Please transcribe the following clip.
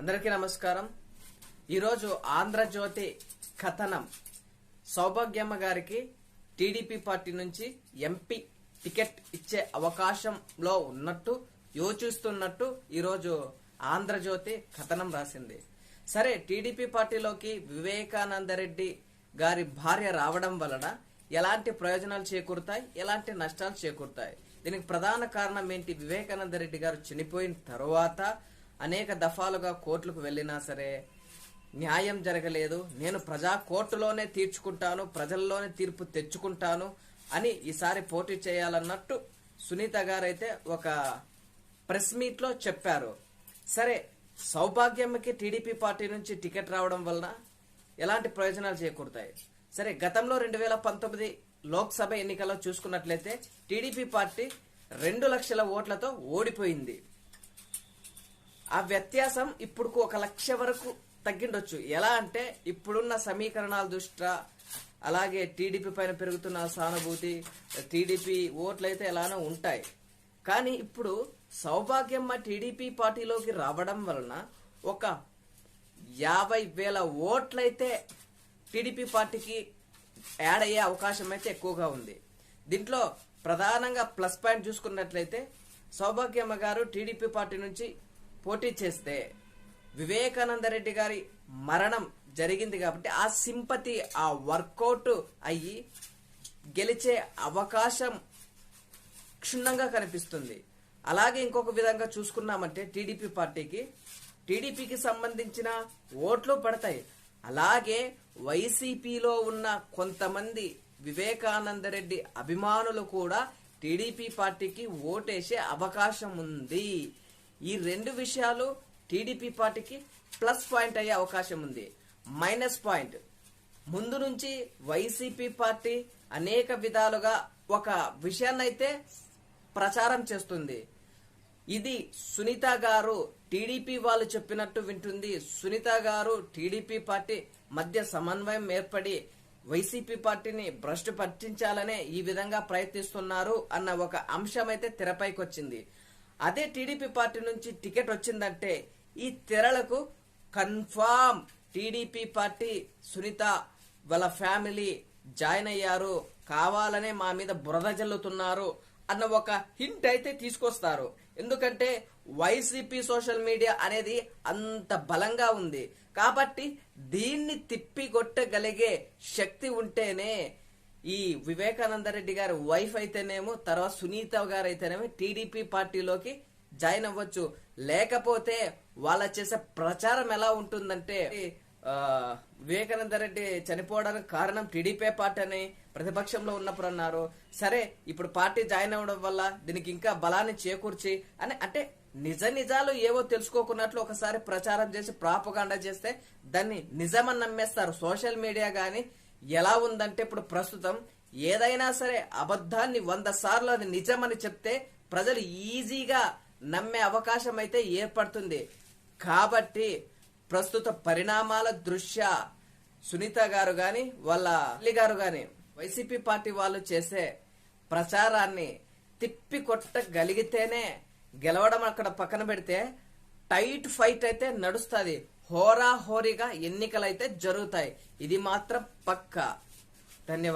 అందరికీ నమస్కారం. ఈరోజు ఆంధ్రజ్యోతి కథనం. సౌభాగ్యమ్మ గారికి టీడీపీ పార్టీ నుంచి ఎంపీ టికెట్ ఇచ్చే అవకాశంలో ఉన్నట్టు యోచిస్తున్నట్టు ఈరోజు ఆంధ్రజ్యోతి కథనం రాసింది. సరే టీడీపీ పార్టీలోకి వివేకానందరెడ్డి గారి భార్య రావడం వలన ఎలాంటి ప్రయోజనాలు చేకూరుతాయి? ఎలాంటి నష్టాలు చేకూరుతాయి? దీనికి ప్రధాన కారణం ఏంటి? వివేకానంద రెడ్డి గారు చనిపోయిన తర్వాత అనేక దఫాలుగా కోర్టులకు వెళ్ళినా సరే న్యాయం జరగలేదు. నేను ప్రజా కోర్టులోనే తీర్చుకుంటాను ప్రజల్లోనే తీర్పు తెచ్చుకుంటాను అని ఈసారి పోటీ చేయాలన్నట్టు సునీత గారైతే ఒక ప్రెస్ మీట్లో చెప్పారు. సరే సౌభాగ్యమ్మకి టీడీపీ పార్టీ నుంచి టికెట్ రావడం వలన ఎలాంటి ప్రయోజనాలు చేకూరుతాయి? సరే గతంలో రెండు వేల పంతొమ్మిది లోక్సభ ఎన్నికల్లో చూసుకున్నట్లయితే టీడీపీ పార్టీ రెండు లక్షల ఓట్లతో ఓడిపోయింది. ఆ వ్యత్యాసం ఇప్పుడు ఒక లక్ష వరకు తగ్గిండొచ్చు. ఎలా అంటే ఇప్పుడున్న సమీకరణాల దృష్ట్యా అలాగే టీడీపీ పైన పెరుగుతున్న సానుభూతి టీడీపీ ఓట్లు అయితే ఎలానో ఉంటాయి. కానీ ఇప్పుడు సౌభాగ్యమ్మ టీడీపీ పార్టీలోకి రావడం వలన ఒక యాభై వేల ఓట్లయితే టీడీపీ పార్టీకి యాడ్ అయ్యే అవకాశం అయితే ఎక్కువగా ఉంది. దీంట్లో ప్రధానంగా ప్లస్ పాయింట్ చూసుకున్నట్లయితే సౌభాగ్యమ్మ గారు టీడీపీ పార్టీ నుంచి పోటీ చేస్తే వివేకానంద రెడ్డి గారి మరణం జరిగింది కాబట్టి ఆ సింపతి ఆ వర్కౌట్ అయ్యి గెలిచే అవకాశం క్షుణ్ణంగా కనిపిస్తుంది. అలాగే ఇంకొక విధంగా చూసుకున్నామంటే టీడీపీ పార్టీకి టీడీపీకి సంబంధించిన ఓట్లు పడతాయి. అలాగే వైసీపీలో ఉన్న కొంతమంది వివేకానంద రెడ్డి అభిమానులు కూడా టీడీపీ పార్టీకి ఓటేసే అవకాశం ఉంది. ఈ రెండు విషయాలు టీడీపీ పార్టీకి ప్లస్ పాయింట్ అయ్యే అవకాశం ఉంది. Minus point. ముందు నుంచి వైసీపీ పార్టీ అనేక విధాలుగా ఒక విషయాన్నైతే ప్రచారం చేస్తుంది. ఇది సునీత గారు టీడీపీ వాళ్ళు చెప్పినట్టు వింటుంది. సునీత గారు టీడీపీ పార్టీ మధ్య సమన్వయం ఏర్పడి వైసీపీ పార్టీని భ్రష్టు పట్టించాలనే ఈ విధంగా ప్రయత్నిస్తున్నారు అన్న ఒక అంశం అయితే తెరపైకి వచ్చింది అదే టీడీపీ పార్టీ నుంచి టికెట్ వచ్చిందంటే ఈ తెరలకు కన్ఫామ్ టీడీపీ పార్టీ సునీత వాళ్ళ ఫ్యామిలీ జాయిన్ అయ్యారు. కావాలనే మా మీద బురద జల్లుతున్నారు అన్న ఒక హింట్ అయితే తీసుకొస్తారు. ఎందుకంటే వైసీపీ సోషల్ మీడియా అనేది అంత బలంగా ఉంది. కాబట్టి దీన్ని తిప్పికొట్టగలిగే శక్తి ఉంటేనే ఈ వివేకానంద రెడ్డి గారి వైఫ్ అయితేనేమో తర్వాత సునీత గారు అయితేనేమో టీడీపీ పార్టీలోకి జాయిన్ అవ్వచ్చు. లేకపోతే వాళ్ళ చేసే ప్రచారం ఎలా ఉంటుందంటే వివేకానంద రెడ్డి చనిపోవడానికి కారణం టీడీపీ పార్టీ అని ప్రతిపక్షంలో ఉన్నప్పుడు అన్నారు. సరే ఇప్పుడు పార్టీ జాయిన్ అవ్వడం వల్ల దీనికి ఇంకా బలాన్ని చేకూర్చి అని అంటే నిజ నిజాలు ఏవో తెలుసుకోకున్నట్లు ఒకసారి ప్రచారం చేసి ప్రాపగాండా చేస్తే దాన్ని నిజమని నమ్మేస్తారు. సోషల్ మీడియా కానీ ఎలా ఉందంటే ఇప్పుడు ప్రస్తుతం ఏదైనా సరే అబద్ధాన్ని వంద సార్లు అది నిజమని చెప్తే ప్రజలు ఈజీగా నమ్మే అవకాశం అయితే ఏర్పడుతుంది. కాబట్టి ప్రస్తుత పరిణామాల దృష్ట్యా సునీత గారు గాని వాళ్ళ అల్లి గారు గాని వైసీపీ పార్టీ వాళ్ళు చేసే ప్రచారాన్ని తిప్పి కొట్టగలిగితేనే గెలవడం అక్కడ పక్కన పెడితే టైట్ ఫైట్ అయితే నడుస్తుంది. హోరాహోరీగా ఎన్నికలైతే జరుగుతాయి. ఇది మాత్రం పక్కా. ధన్యవాదాలు.